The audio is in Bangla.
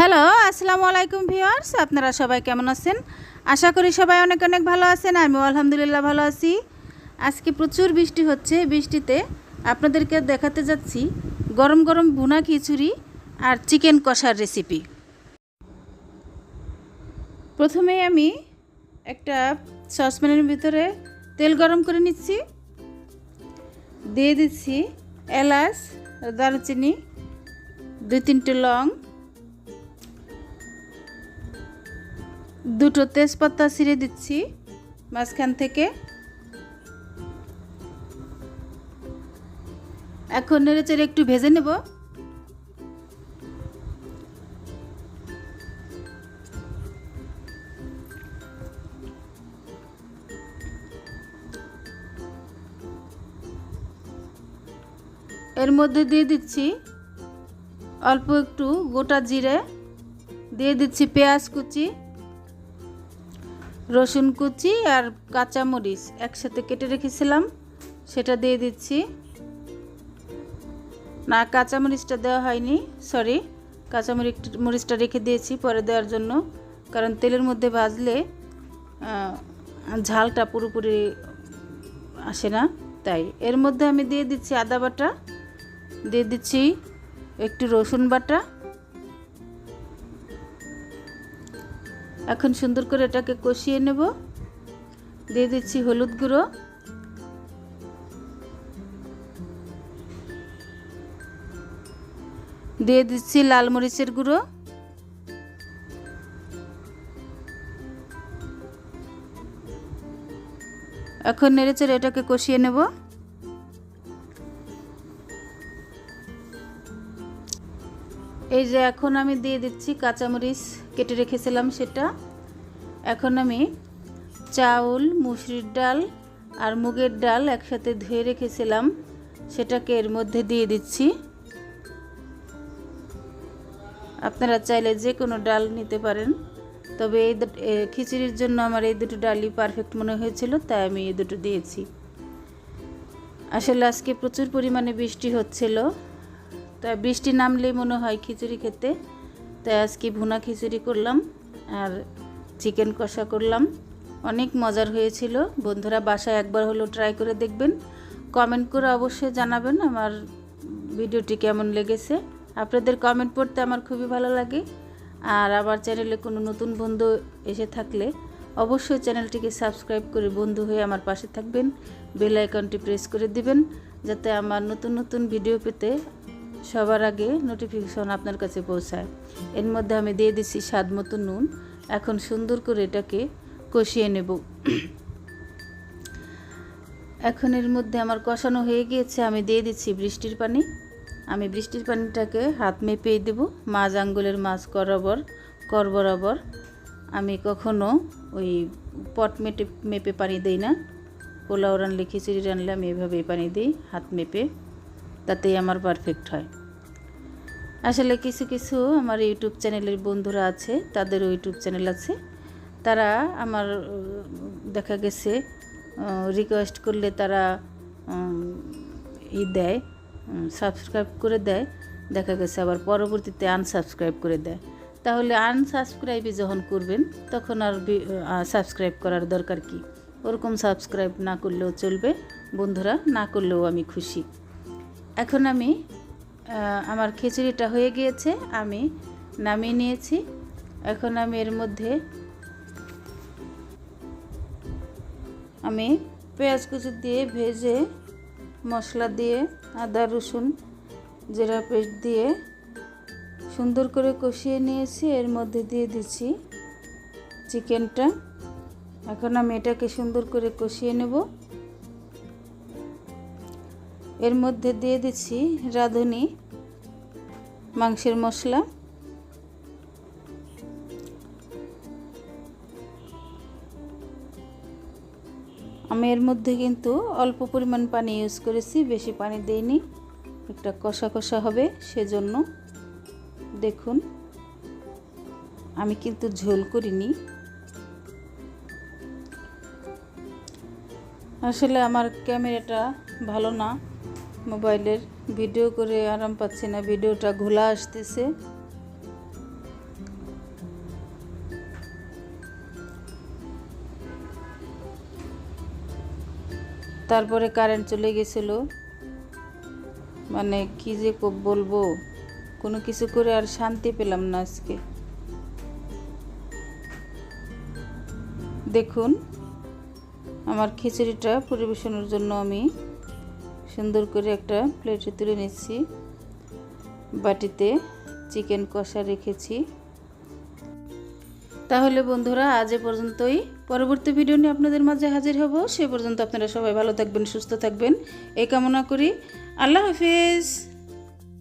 হ্যালো আসসালামু আলাইকুম ভিউয়ার্স, আপনারা সবাই কেমন আছেন? আশা করি সবাই অনেক অনেক ভালো আছেন, আমিও আলহামদুলিল্লাহ ভালো আছি। আজকে প্রচুর বৃষ্টি হচ্ছে, বৃষ্টিতে আপনাদেরকে দেখাতে যাচ্ছি গরম গরম ভুনা খিচুড়ি আর চিকেন কষার রেসিপি প্রথমে আমি একটা সসপ্যানের ভিতরে তেল গরম করে নিচ্ছি, দিয়ে দিচ্ছি এলাচ, দারুচিনি, দুই তিনটে লং দুটো তেজপাতা ছিঁড়ে দিচ্ছি মাঝখান থেকে। এখন নেড়েচেড়ে একটু ভেজে নেব। এর মধ্যে দিয়ে দিচ্ছি অল্প একটু গোটা জিরে। দিয়ে দিচ্ছি পেঁয়াজ কুচি। রসুন কুচি আর কাঁচামরিচ একসাথে কেটে রেখেছিলাম, সেটা দিয়ে দিচ্ছি। না, কাঁচামরিচটা দেওয়া হয়নি সরি কাঁচামরিচ মরিচটা রেখে দিয়েছি পরে দেওয়ার জন্য, কারণ তেলের মধ্যে ভাজলে ঝালটা পুরোপুরি আসে না, তাই। এর মধ্যে আমি দিয়ে দিচ্ছি আদা বাটা, দিয়ে দিচ্ছি একটু রসুন বাটা এখন সুন্দর করে এটাকে কষিয়ে নেব। দিয়ে দিচ্ছি হলুদ গুঁড়ো। দিয়ে দিচ্ছি লাল মরিচের গুঁড়ো। এখন নেড়েচেড়ে এটাকে কষিয়ে নেব। এই যে এখন আমি দিয়ে দিচ্ছি কাঁচামরিচ, কেটে রেখেছিলাম সেটা। এখন আমি চাউল, মুসুরির ডাল আর মুগের ডাল একসাথে ধুয়ে রেখেছিলাম, সেটাকে এর মধ্যে দিয়ে দিচ্ছি। আপনারা চাইলে যে কোনো ডাল নিতে পারেন, তবে এই খিচুড়ির জন্য আমার এই দুটো ডালই পারফেক্ট মনে হয়েছিল, তাই আমি এই দুটো দিয়েছি। আসলে আজকে প্রচুর পরিমাণে বৃষ্টি হচ্ছিল। তাই বৃষ্টি নামলেই মনে হয় খিচুড়ি খেতে। তাই আজকে ভুনা খিচুড়ি করলাম আর চিকেন কষা করলাম। অনেক মজার হয়েছিল। বন্ধুরা বাসায় একবার হলো ট্রাই করে দেখবেন। কমেন্ট করে অবশ্যই জানাবেন আমার ভিডিওটি কেমন লেগেছে। আপনাদের কমেন্ট পড়তে আমার খুবই ভালো লাগে। আর আমার চ্যানেলে কোনো নতুন বন্ধু এসে থাকলে অবশ্যই চ্যানেলটিকে সাবস্ক্রাইব করে বন্ধু হয়ে আমার পাশে থাকবেন। বেল আইকনটি প্রেস করে দিবেন, যাতে আমার নতুন নতুন ভিডিও পেতে সবার আগে নোটিফিকেশন আপনার কাছে পৌঁছায়। এর মধ্যে আমি দিয়ে দিচ্ছি স্বাদ মতো নুন। এখন সুন্দর করে এটাকে কষিয়ে নেব। এখন এর মধ্যে আমার কষানো হয়ে গিয়েছে, আমি দিয়ে দিচ্ছি বৃষ্টির পানি। আমি বৃষ্টির পানিটাকে হাত মেপেই দেব। মাছ আঙ্গুলের মাছ বরাবর কর বরাবর আমি কখনো ওই পট মেটে মেপে পানি দিই না। পোলাও রানলে, খিচুড়ি রানলে আমি এভাবেই পানি দিই, হাত মেপে। তাতেই আমার পারফেক্ট হয়। আসলে কিছু কিছু আমার ইউটিউব চ্যানেলের বন্ধুরা আছে তাদেরও ইউটিউব চ্যানেল আছে। তারা আমার দেখা গেছে রিকোয়েস্ট করলে তারা ই দেয় সাবস্ক্রাইব করে দেয়। দেখা গেছে আবার পরবর্তীতে আনসাবস্ক্রাইব করে দেয়। তাহলে আনসাবস্ক্রাইবই যখন করবেন, তখন আর সাবস্ক্রাইব করার দরকার কি? ওরকম সাবস্ক্রাইব না করলেও চলবে, বন্ধুরা, না করলেও আমি খুশি। এখন আমি আমার খিচুড়িটা হয়ে গিয়েছে, আমি নামিয়ে নিয়েছি। এখন আমি এর মধ্যে আমি পেঁয়াজ কুচি দিয়ে ভেজে মশলা দিয়ে আদা, রসুন, জিরা পেস্ট দিয়ে সুন্দর করে কষিয়ে নিয়েছি। এর মধ্যে দিয়ে দিচ্ছি চিকেনটা। এখন আমি এটাকে সুন্দর করে কষিয়ে নেব। এর মধ্যে দিয়ে দিচ্ছি রাঁধুনি, মাংসের মশলা। আমি এর মধ্যে কিন্তু অল্প পরিমাণ পানি ইউজ করেছি, বেশি পানি দেইনি। একটা কষা কষা হবে সেজন্য। দেখুন, আমি কিন্তু ঝোল করিনি। আসলে আমার ক্যামেরাটা ভালো না। মোবাইলের ভিডিও করে আরাম পাচ্ছি না, ভিডিওটা ঘোলা আসতেছে। তারপরে কারেন্ট চলে গেছিল। মানে কি যে বলব, কোনো কিছু করে আর শান্তি পেলাম না আজকে। দেখুন, আমার খিচুড়িটা পরিবেশনের জন্য আমি সুন্দর করে একটা প্লেটে তুলে নিচ্ছি। বাটিতে চিকেন কষা রেখেছি। তাহলে বন্ধুরা, আজ এ পর্যন্তই। পরবর্তী ভিডিও নিয়ে আপনাদের মাঝে হাজির হব। সে পর্যন্ত আপনারা সবাই ভালো থাকবেন, সুস্থ থাকবেন। এই কামনা করি। আল্লাহ হাফিজ।